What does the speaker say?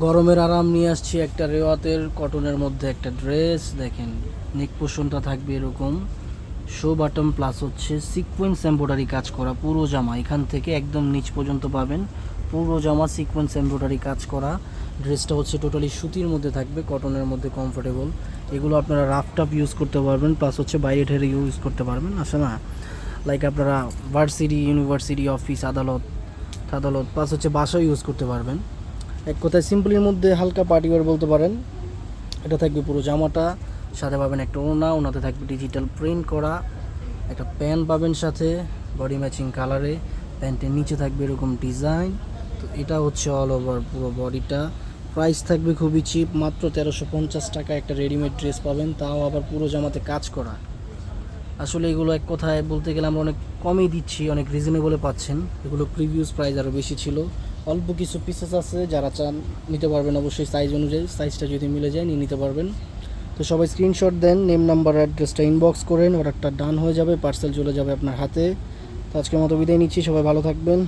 গরমের আরাম নিয়ে আসছি একটা রেওয়াতের, কটনের মধ্যে একটা ড্রেস, দেখেন নেক থাকবে এরকম। শো বাটম প্লাস হচ্ছে সিকোয়েন্স এমব্রয়ডারি কাজ করা, পুরো জামা। এখান থেকে একদম নিচ পর্যন্ত পাবেন, পুরো জামা সিকোয়েন্স এমব্রয়ডারি কাজ করা। ড্রেসটা হচ্ছে টোটালি সুতির মধ্যে থাকবে কটনের মধ্যে কমফোর্টেবল এগুলো আপনারা রাফ টাফ ইউজ করতে পারবেন প্লাস হচ্ছে বাইরে ঠেরে ইউজ করতে পারবেন, আসে না? লাইক আপনারা ভার্সিটি ইউনিভার্সিটি অফিস আদালত আদালত প্লাস হচ্ছে বাসাও ইউজ করতে পারবেন। এক কথায় সিম্পলির মধ্যে হালকা পার্টি ওয়ার বলতে পারেন। এটা থাকবে পুরো জামাটা, সাথে পাবেন একটা ওনা ওনাতে থাকবে ডিজিটাল প্রিন্ট করা, একটা প্যান্ট পাবেন সাথে বডি ম্যাচিং কালারে প্যান্টের নিচে থাকবে এরকম ডিজাইন তো এটা হচ্ছে অল ওভার পুরো বডিটা প্রাইস থাকবে খুবই চিপ মাত্র তেরোশো পঞ্চাশ টাকা একটা রেডিমেড ড্রেস পাবেন, তাও আবার পুরো জামাতে কাজ করা। আসলে এগুলো এক কথায় বলতে গেলে আমরা অনেক কমই দিচ্ছি, অনেক রিজনেবলে পাচ্ছেন। এগুলো প্রিভিয়াস প্রাইস আরও বেশি ছিল। অল্প কিছু পিসেস আছে, যারা চান নিতে পারবেন অবশ্যই সাইজ অনুযায়ী সাইজটা যদি মিলে যায় নিয়ে নিতে পারবেন। তো সবাই স্ক্রিনশট দেন নেম নাম্বার অ্যাড্রেসটা ইনবক্স করেন অর্ডারটা ডান হয়ে যাবে পার্সেল চলে যাবে আপনার হাতে। তো আজকের মতো বিদায় নিচ্ছি, সবাই ভালো থাকবেন।